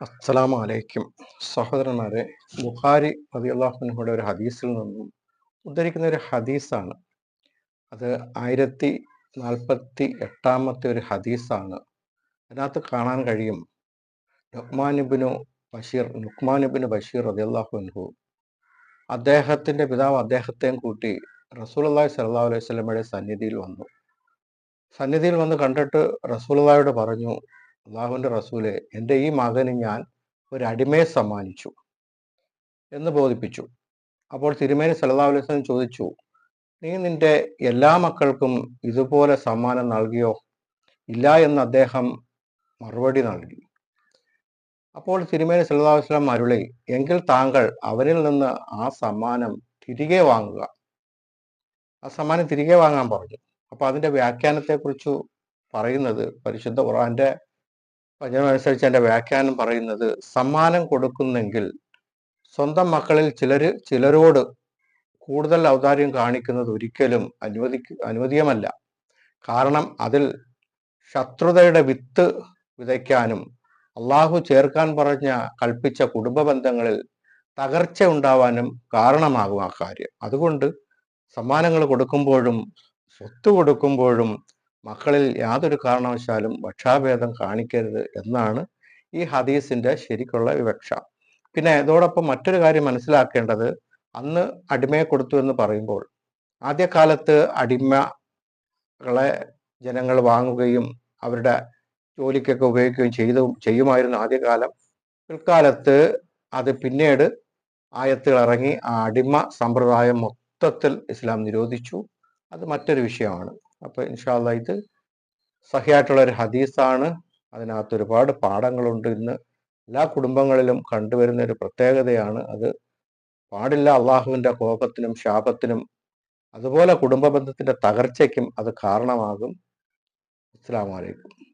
അസ്സലാമു അലൈക്കും സഹോദരന്മാരെ ബുഖാരി റളിയല്ലാഹുവിൻഹുയുടെ ഒരു ഹദീസിൽ നിന്നും ഉദ്ധരിക്കുന്ന ഒരു ഹദീസാണ്. അത് ആയിരത്തി നാൽപ്പത്തി എട്ടാമത്തെ ഒരു ഹദീസാണ്. അതിനകത്ത് കാണാൻ കഴിയും. നുക്മാനിബിനു ബഷീർ നുക്മാനിബിന് ബഷീർ റളിയല്ലാഹുവിൻഹു അദ്ദേഹത്തിന്റെ പിതാവ് അദ്ദേഹത്തെയും കൂട്ടി റസൂലുള്ളാഹി സല്ലാ അലൈഹി സ്വലമയുടെ സന്നിധിയിൽ വന്നു. സന്നിധിയിൽ വന്ന് കണ്ടിട്ട് റസൂലയോട് പറഞ്ഞു അള്ളാഹുവിന്റെ റസൂലെ എന്റെ ഈ മകന് ഞാൻ ഒരു അടിമയെ സമ്മാനിച്ചു എന്ന് ബോധിപ്പിച്ചു. അപ്പോൾ തിരുമേനി സല്ലല്ലാഹു അലൈഹി വസല്ലം ചോദിച്ചു നീ നിന്റെ എല്ലാ മക്കൾക്കും ഇതുപോലെ സമ്മാനം നൽകിയോ? ഇല്ല എന്ന് അദ്ദേഹം മറുപടി നൽകി. അപ്പോൾ തിരുമേനി സല്ലല്ലാഹു അലൈഹി വസല്ലം അരുളി എങ്കിൽ താങ്കൾ അവരിൽ നിന്ന് ആ സമ്മാനം തിരികെ വാങ്ങുക. ആ സമ്മാനം തിരികെ വാങ്ങാൻ പറഞ്ഞു. അപ്പൊ അതിന്റെ വ്യാഖ്യാനത്തെക്കുറിച്ച് പറയുന്നത് പരിശുദ്ധ ഖുർആന്റെ വചനമനുസരിച്ച് എന്റെ വ്യാഖ്യാനം പറയുന്നത് സമ്മാനം കൊടുക്കുന്നെങ്കിൽ സ്വന്തം മക്കളിൽ ചിലർ ചിലരോട് കൂടുതൽ ഔദാര്യം കാണിക്കുന്നത് ഒരിക്കലും അനുവദി അനുവദീയമല്ല. കാരണം അതിൽ ശത്രുതയുടെ വിത്ത് വിതയ്ക്കാനും അള്ളാഹു ചേർക്കാൻ പറഞ്ഞ കൽപ്പിച്ച കുടുംബ ബന്ധങ്ങളിൽ തകർച്ച ഉണ്ടാവാനും കാരണമാകും ആ കാര്യം. അതുകൊണ്ട് സമ്മാനങ്ങൾ കൊടുക്കുമ്പോഴും സ്വത്ത് കൊടുക്കുമ്പോഴും മക്കളിൽ യാതൊരു കാരണവശാലും ഭക്ഷാഭേദം കാണിക്കരുത് എന്നാണ് ഈ ഹദീസിന്റെ ശരിക്കുള്ള വിവക്ഷ. പിന്നെ ഇതോടൊപ്പം മറ്റൊരു കാര്യം മനസ്സിലാക്കേണ്ടത് അന്ന് അടിമയെ കൊടുത്തു എന്ന് പറയുമ്പോൾ ആദ്യകാലത്ത് അടിമകളെ ജനങ്ങൾ വാങ്ങുകയും അവരുടെ ജോലിക്കൊക്കെ ഉപയോഗിക്കുകയും ചെയ്തു ചെയ്യുമായിരുന്നു ആദ്യകാലം. പിൽക്കാലത്ത് അത് പിന്നീട് ആയത്തുകൾ ഇറങ്ങി ആ അടിമ സമ്പ്രദായം മൊത്തത്തിൽ ഇസ്ലാം നിരോധിച്ചു. അത് മറ്റൊരു വിഷയമാണ്. അപ്പോൾ ഇൻഷാല്ല ഇത് സഹിയായിട്ടുള്ള ഒരു ഹദീസാണ്. അതിനകത്ത് ഒരുപാട് പാഠങ്ങളുണ്ട് ഇന്ന്. എല്ലാ കുടുംബങ്ങളിലും കണ്ടുവരുന്ന ഒരു പ്രത്യേകതയാണ് അത്. പാടില്ല അള്ളാഹുവിന്റെ കോപത്തിനും ശാപത്തിനും. അതുപോലെ കുടുംബ ബന്ധത്തിന്റെ തകർച്ചയ്ക്കും അത് കാരണമാകും. അസ്സാം വലൈക്കും